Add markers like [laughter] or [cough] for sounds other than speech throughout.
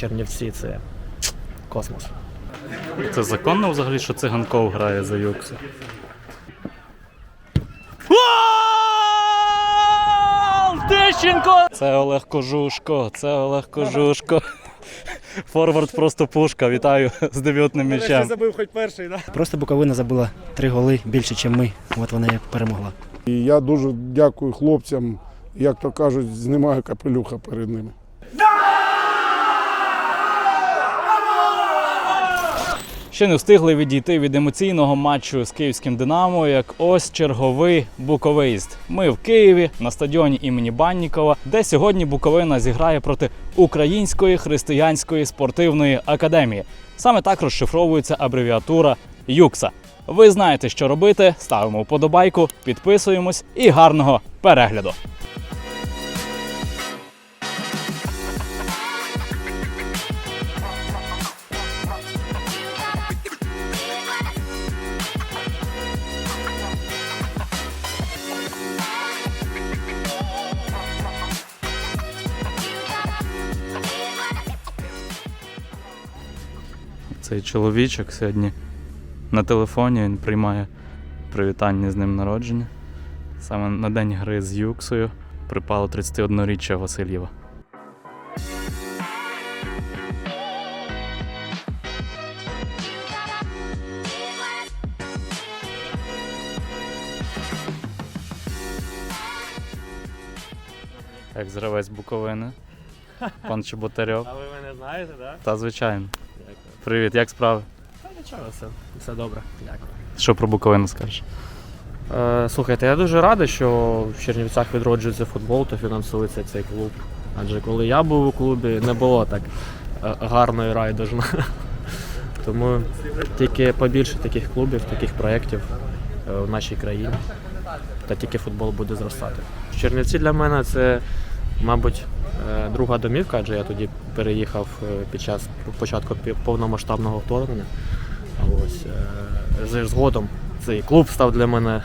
Чернівці це космос. Це законно взагалі, що циганков грає за Юксу? Тищенко! Це Олег Кожушко, це Олег Кожушко. Форвард просто пушка. Вітаю з дебютним м'ячем. забив хоч перший, да? Просто Буковина забила три голи більше, ніж ми. От вона і перемогла. І я дуже дякую хлопцям, як то кажуть, знімаю капелюха перед ними. Ще не встигли відійти від емоційного матчу з київським Динамо, як ось черговий буковиїзд. Ми в Києві на стадіоні імені Баннікова, де сьогодні Буковина зіграє проти Української християнської спортивної академії. Саме так розшифровується абревіатура ЮКСА. Ви знаєте, що робити. Ставимо вподобайку, підписуємось і гарного перегляду. Цей чоловічок сьогодні на телефоні він приймає привітання з ним народження. Саме на день гри з Юксою припало 31-річчя Васильєва. Як зравець Буковини. [laughs] Пан Чеботарьов. А ви мене знаєте, так? Та звичайно. Привіт, як справи? Та нічого, все, все добре. Дякую. Що про Буковину скажеш? Е, слухайте, я дуже радий, що в Чернівцях відроджується футбол та фінансується цей клуб. Адже коли я був у клубі, не було так е, гарно і райдужно. [laughs] Тому тільки побільше таких клубів, таких проєктів е, в нашій країні. Та тільки футбол буде зростати. Чернівці для мене це, мабуть, друга домівка, адже я тоді переїхав е, під час початку повномасштабного вторгнення. Ось е, згодом цей клуб став для мене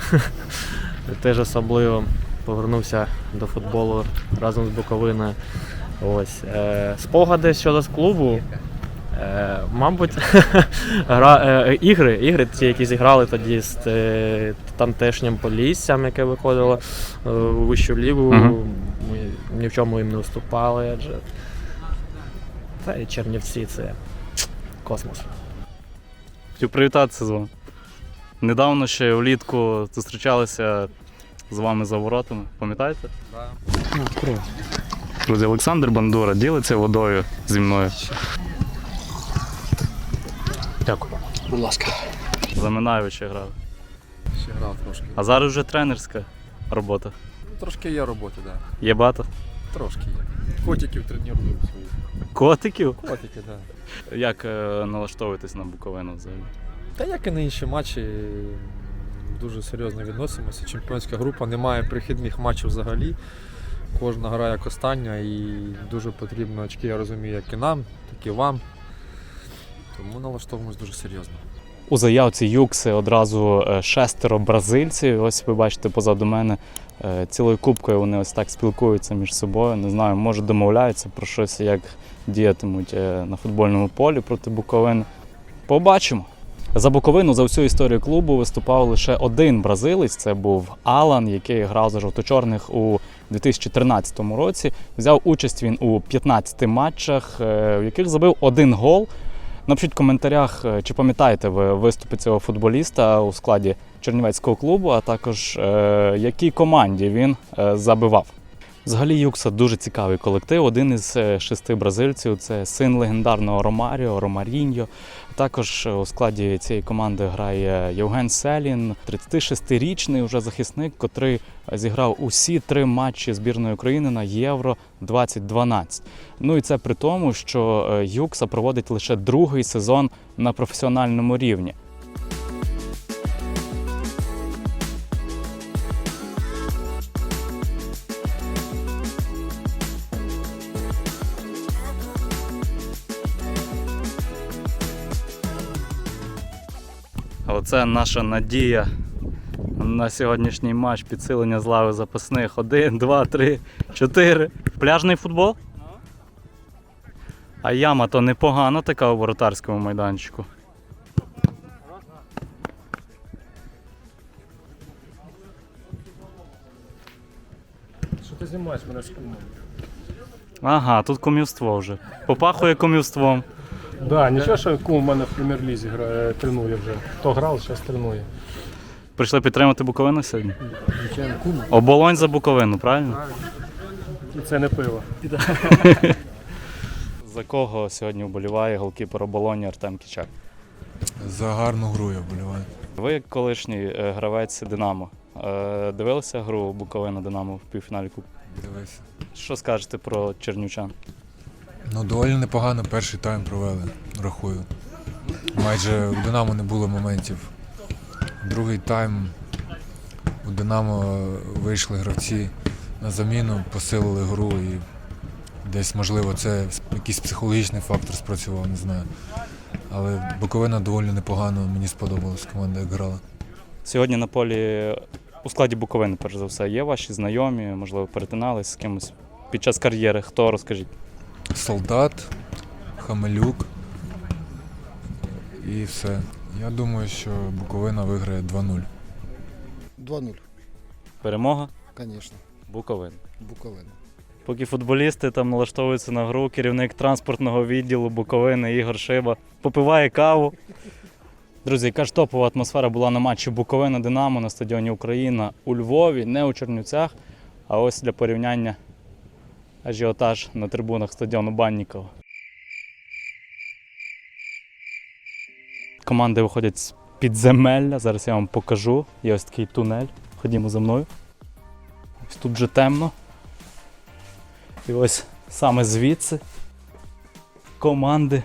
[laughs] теж особливо. Повернувся до футболу разом з Буковиною. Ось е, спогади щодо клубу. Е, мабуть, [laughs] гра, е, ігри, ігри, ті, які зіграли тоді з е, тамтешнім Поліссям, яке виходило е, у вищу лігу. Ні в чому їм не уступали, адже та і Чернівці це космос. Хотів привітатися з вами. Недавно ще влітку зустрічалися з вами за воротами, пам'ятаєте? Так. Друзі, Олександр Бандура ділиться водою зі мною. Дякую. Будь ласка. За Минаєвича грав. Ще грав трошки. А зараз вже тренерська робота. Трошки є роботи, так. Є багато. Трошки є. Котиків тренуємо своїх. Котиків? Котики, так. Да. Як е, налаштовуєтесь на Буковину взагалі? Та як і на інші матчі, дуже серйозно відносимося. Чемпіонська група, немає прихідних матчів взагалі. Кожна гра як остання і дуже потрібно очки, я розумію, як і нам, так і вам. Тому налаштовуємось дуже серйозно. У заявці Юкси одразу е, шестеро бразильців. Ось ви бачите позаду мене е, цілою кубкою вони ось так спілкуються між собою. Не знаю, може домовляються про щось, як діятимуть е, на футбольному полі проти Буковини. Побачимо. За Буковину за всю історію клубу виступав лише один бразилець. Це був Алан, який грав за жовто-чорних у 2013 році. Взяв участь він у 15 матчах, в яких забив один гол. Напишіть в коментарях, е, чи пам'ятаєте ви виступи цього футболіста у складі Чернівецького клубу, а також е, якій команді він е, забивав. Взагалі, Юкса дуже цікавий колектив. Один із е, шести бразильців це син легендарного Ромаріо, Ромаріньо. Також у складі цієї команди грає Євген Селін, 36-річний уже захисник, котрий зіграв усі три матчі збірної України на Євро 2012. Ну і це при тому, що е, Юкса проводить лише другий сезон на професіональному рівні. Оце наша надія на сьогоднішній матч підсилення з лави запасних. Один, два, три, чотири. Пляжний футбол? А яма то непогана така у воротарському майданчику. Що ти знімаєш мене з кумом? Ага, тут кумівство вже. Попахує кумівством. Да, нічого, що кум у мене в прем'єр-лізі грає, тренує вже. Хто грав, зараз тренує. Прийшли підтримати Буковину сьогодні? Звичайно, кум. Оболонь за Буковину, правильно? І це не пиво. [laughs] За кого сьогодні вболіває голкіпер оболоні Артем Кічак? За гарну гру я вболіваю. Ви, як колишній е, гравець Динамо, е, дивилися гру Буковина Динамо в півфіналі Кубку? Дивився. Що скажете про чернівчан? Ну, доволі непогано перший тайм провели, рахую. Майже у Динамо не було моментів. Другий тайм у Динамо вийшли гравці на заміну, посилили гру і десь, можливо, це якийсь психологічний фактор спрацював, не знаю. Але Буковина доволі непогано, мені сподобалась команда, як грала. Сьогодні на полі у складі Буковини, перш за все, є ваші знайомі, можливо, перетинались з кимось під час кар'єри. Хто розкажіть? Солдат, Хамелюк і все. Я думаю, що Буковина виграє 2-0. 2-0, Перемога конечно, Буковини. Буковина. Поки футболісти там налаштовуються на гру, керівник транспортного відділу Буковини Ігор Шиба попиває каву. Друзі, яка ж топова атмосфера була на матчі Буковина Динамо на стадіоні Україна у Львові, не у Чернівцях. А ось для порівняння ажіотаж на трибунах стадіону Баннікова. Команди виходять з підземелля. Зараз я вам покажу. Є ось такий тунель. Ходімо за мною. Ось тут вже темно. І ось саме звідси команди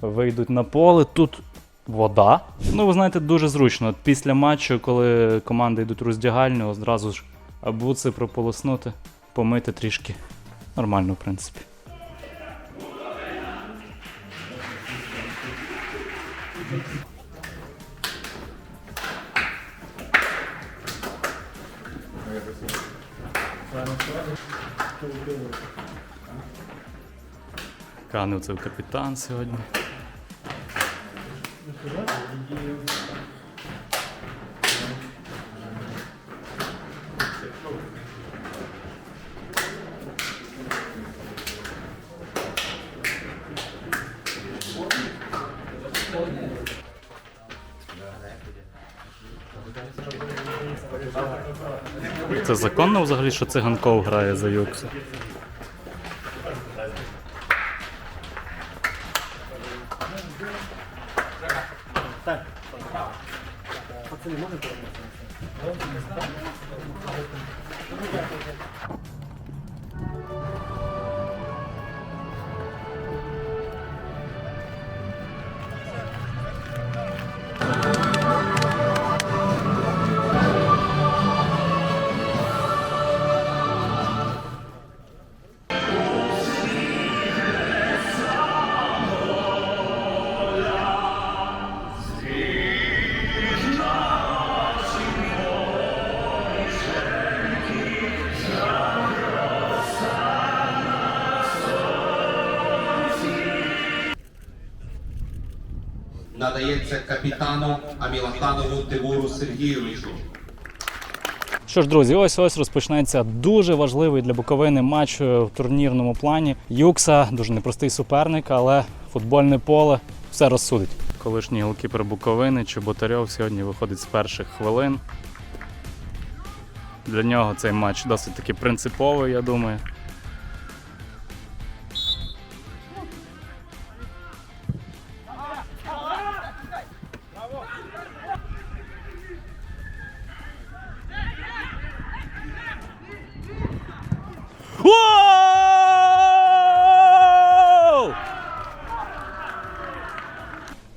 вийдуть на поле. Тут вода. Ну, ви знаєте, дуже зручно. Після матчу, коли команди йдуть роздягальню, одразу ж буци прополоснути, помити трішки. Нормально, в принципі. Канив це капітан сьогодні. Це законно взагалі, що циганков грає за Юкса? Надається капітану Амілаханову Тимуру Сергійовичу. Що ж, друзі, ось ось розпочнеться дуже важливий для Буковини матч е, в турнірному плані. Юкса дуже непростий суперник, але футбольне поле все розсудить. Колишній голкіпер Буковини Чеботарьов сьогодні виходить з перших хвилин. Для нього цей матч досить таки принциповий, я думаю.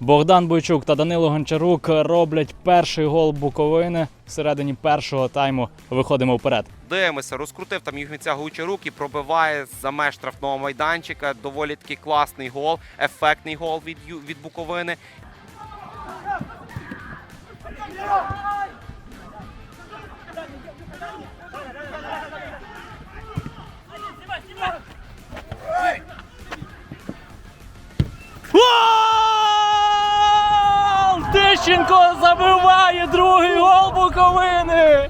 Богдан Бойчук та Данило Гончарук роблять перший гол Буковини. Всередині першого тайму виходимо вперед. Дивимося, розкрутив там Євгенця Гучарук і пробиває за меж штрафного майданчика. Доволі таки класний гол, ефектний гол від, від Буковини. Тищенко забиває другий гол Буковини.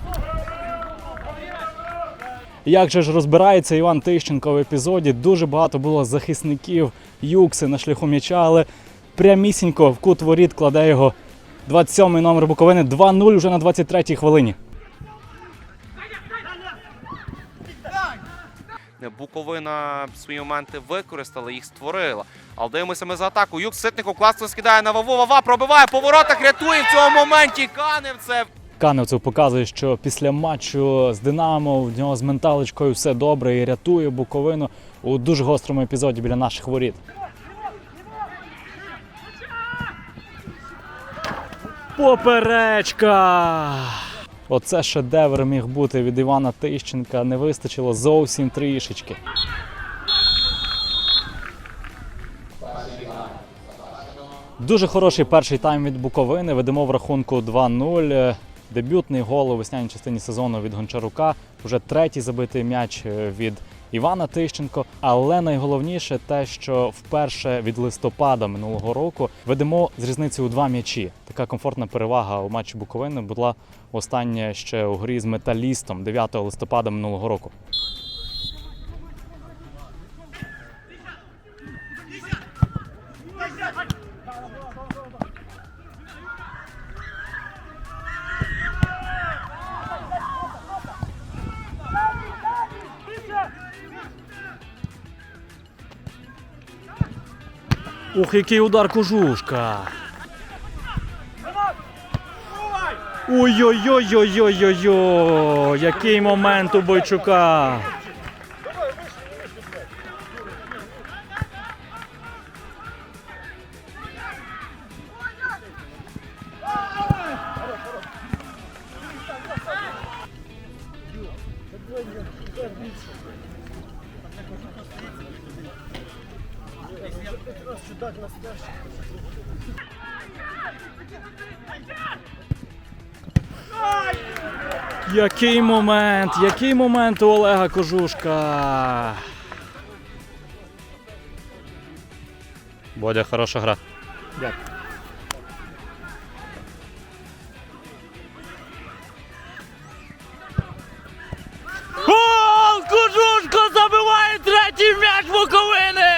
Як же ж розбирається Іван Тищенко в епізоді? Дуже багато було захисників Юкси на шляху м'яча, але прямісінько в кут воріт кладе його 27-й номер Буковини 2-0 вже на 23-й хвилині. Буковина свої моменти використала, їх створила. Але дивимося ми за атаку. Юк Ситников класно скидає на Ваву. Вава пробиває по воротах, рятує в цьому моменті Каневцев. Каневцев показує, що після матчу з Динамо в нього з менталочкою все добре і рятує Буковину у дуже гострому епізоді біля наших воріт. Поперечка! Оце шедевр міг бути від Івана Тищенка. Не вистачило зовсім трішечки. Дуже хороший перший тайм від Буковини. Ведемо в рахунку 2-0. Дебютний гол у весняній частині сезону від Гончарука. Вже третій забитий м'яч від Івана Тищенко. Але найголовніше те, що вперше від листопада минулого року ведемо з різницею у два м'ячі. Така комфортна перевага у матчі Буковини була остання ще у грі з металістом 9 листопада минулого року. Ух, який удар кожушка. Ой-ой-ой-ой-ой-ой-ой! Який момент у Бойчука! Який момент! Який момент у Олега Кожушка! Бодя, хороша гра. Дякую. Гол! Кожушко забиває третій м'яч Буковини!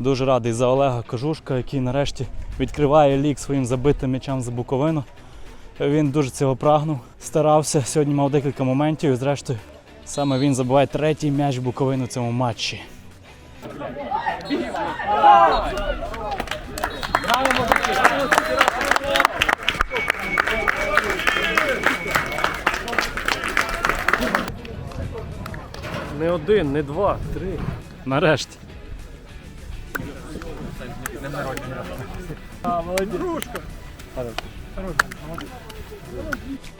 Дуже радий за Олега Кожушка, який нарешті відкриває лік своїм забитим м'ячам за Буковину. Він дуже цього прагнув, старався. Сьогодні мав декілька моментів і зрештою саме він забиває третій м'яч Буковини в цьому матчі. Не один, не два, три. Нарешті.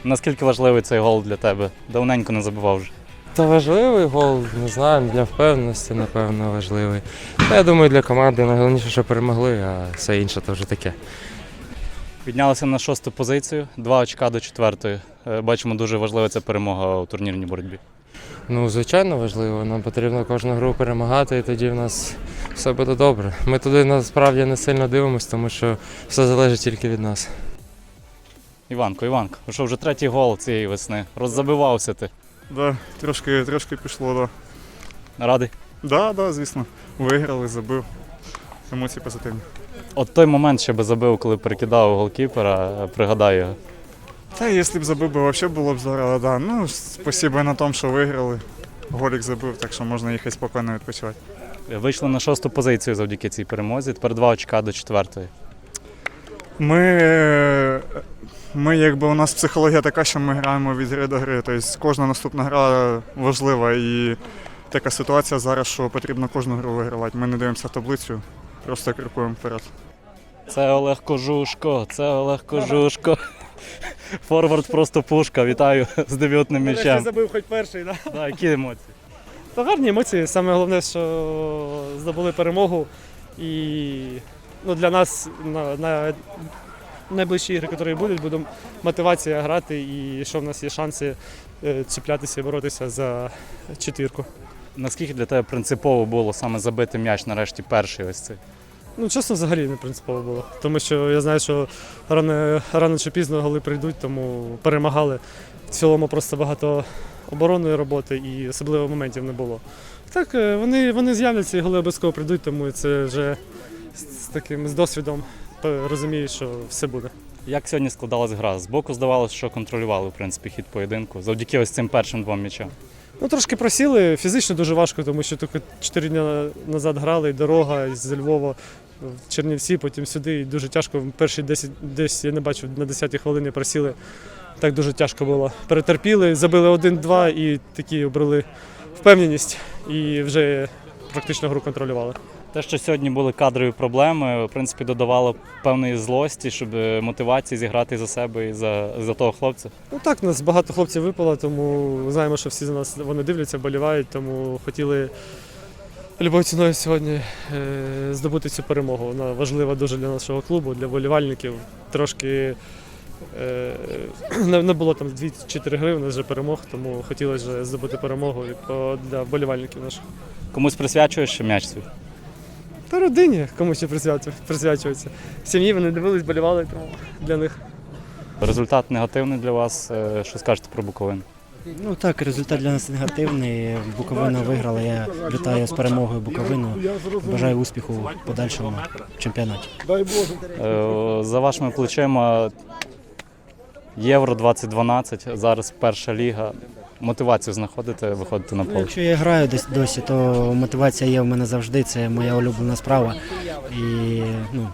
Наскільки важливий цей гол для тебе? Давненько не забував вже. Та важливий гол, не знаю, для впевненості, напевно, важливий. Та я думаю, для команди найголовніше, що перемогли, а все інше то вже таке. Піднялися на шосту позицію, два очка до четвертої. Е, Бачимо, дуже важлива ця перемога у турнірній боротьбі. Ну, звичайно, важливо. Нам потрібно кожну гру перемагати, і тоді в нас все буде добре. Ми туди насправді не сильно дивимося, тому що все залежить тільки від нас. Іванко, Іванко, ну що вже третій гол цієї весни. Роззабивався ти. Да, трошки, трошки пішло, да. Радий. Да, да, звісно. Виграли, забив. Емоції позитивні. От той момент ще би забив, коли перекидав голкіпера, пригадай його. Та якщо б забив би, взагалі було б здорово, да. Ну, спасибо на тому, що виграли. Голік забив, так що можна їхати спокійно відпочивати. Вийшли на шосту позицію завдяки цій перемозі. Тепер два очка до четвертої. Ми, е, ми якби у нас психологія така, що ми граємо від гри до гри. Тобто кожна наступна гра важлива і така ситуація зараз, що потрібно кожну гру вигравати. Ми не дивимося в таблицю, просто крокуємо вперед. Це Олег Кожушко, це Олег Кожушко. Форвард просто пушка. Вітаю з дебютним м'ячем. забив хоч перший, да? Да, які емоції? Та гарні емоції. Саме головне, що здобули перемогу. І ну, для нас на, на найближчі ігри, які будуть, буде мотивація грати і що в нас є шанси е, чіплятися і боротися за четвірку. Наскільки для тебе принципово було саме забити м'яч нарешті перший ось цей? Ну, чесно, взагалі не принципово було. Тому що я знаю, що рано, рано чи пізно голи прийдуть, тому перемагали. В цілому просто багато оборонної роботи і особливо моментів не було. Так, е, вони, вони з'являться і голи обов'язково прийдуть, тому це вже з, з таким з досвідом розумію, що все буде. Як сьогодні складалась гра? Збоку здавалося, що контролювали в принципі хід поєдинку завдяки ось цим першим двом м'ячам. Ну, трошки просіли, фізично дуже важко, тому що тільки 4 дні назад грали, і дорога з Львова в Чернівці, потім сюди. І дуже тяжко. Перші 10, десь я не бачив, на 10-й хвилині просіли. Так дуже тяжко було. Перетерпіли, забили 1-2 і такі обрали впевненість і вже практично гру контролювали. Те, що сьогодні були кадрові проблеми, в принципі, додавало певної злості, щоб е, мотивації зіграти за себе і за, за того хлопця. Ну так, нас багато хлопців випало, тому знаємо, що всі за нас вони дивляться, болівають, тому хотіли любою ціною сьогодні е, здобути цю перемогу. Вона важлива дуже для нашого клубу, для болівальників. Трошки не, не було там 2-4 гри, у нас вже перемог, тому хотілося вже здобути перемогу для болівальників наших. Комусь присвячуєш м'яч свій? Та родині комусь ще присвячу- присвячується. Сім'ї вони дивились, болівали, тому для них. Результат негативний для вас. Е, Що скажете про Буковину? Ну так, результат для нас негативний. Буковина виграла. Я вітаю з перемогою Буковину. Бажаю успіху в подальшому чемпіонаті. Дай Боже. Е, За вашими плечима Євро 2012, зараз перша ліга. Мотивацію знаходите, виходите на поле. Якщо я граю десь досі, то мотивація є в мене завжди. Це моя улюблена справа. І ну,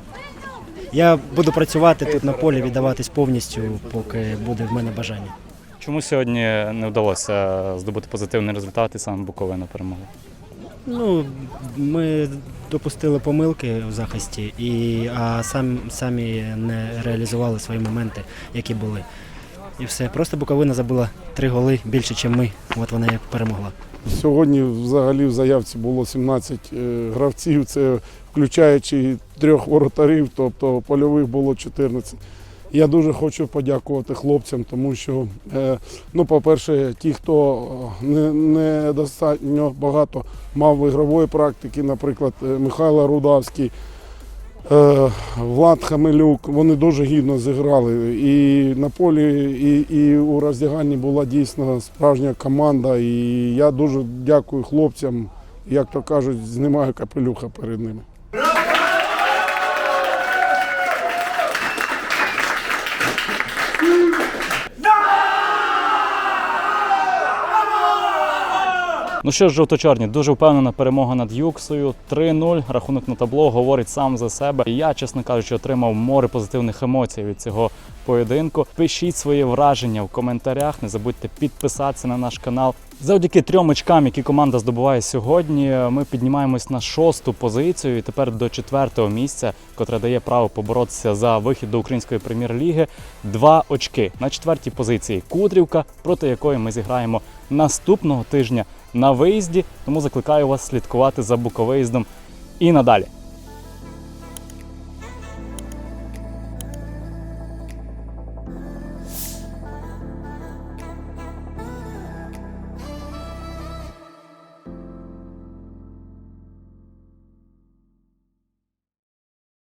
я буду працювати тут на полі, віддаватись повністю, поки буде в мене бажання. Чому сьогодні не вдалося здобути позитивний результат і саме Буковина перемогла? Ну, ми допустили помилки в захисті, і, а сам, самі не реалізували свої моменти, які були. І все. Просто Буковина забила три голи більше, ніж ми. От вона і перемогла. Сьогодні взагалі в заявці було 17 е, гравців, це включаючи трьох воротарів, тобто польових було 14. Я дуже хочу подякувати хлопцям, тому що, е, ну, по-перше, ті, хто е, не, недостатньо багато мав ігрової практики, наприклад, е, Михайло Рудавський, Влад Хамелюк, вони дуже гідно зіграли. І на полі, і, і у роздяганні була дійсно справжня команда. І я дуже дякую хлопцям, як то кажуть, знімаю капелюха перед ними. Ну що ж, жовто-чорні, дуже впевнена перемога над Юксою. 3-0. Рахунок на табло говорить сам за себе. Я, чесно кажучи, отримав море позитивних емоцій від цього поєдинку. Пишіть свої враження в коментарях. Не забудьте підписатися на наш канал. Завдяки трьом очкам, які команда здобуває сьогодні, ми піднімаємось на шосту позицію і тепер до четвертого місця, котре дає право поборотися за вихід до української прем'єр-ліги. Два очки на четвертій позиції Кудрівка, проти якої ми зіграємо наступного тижня на виїзді. Тому закликаю вас слідкувати за буковиїздом і надалі.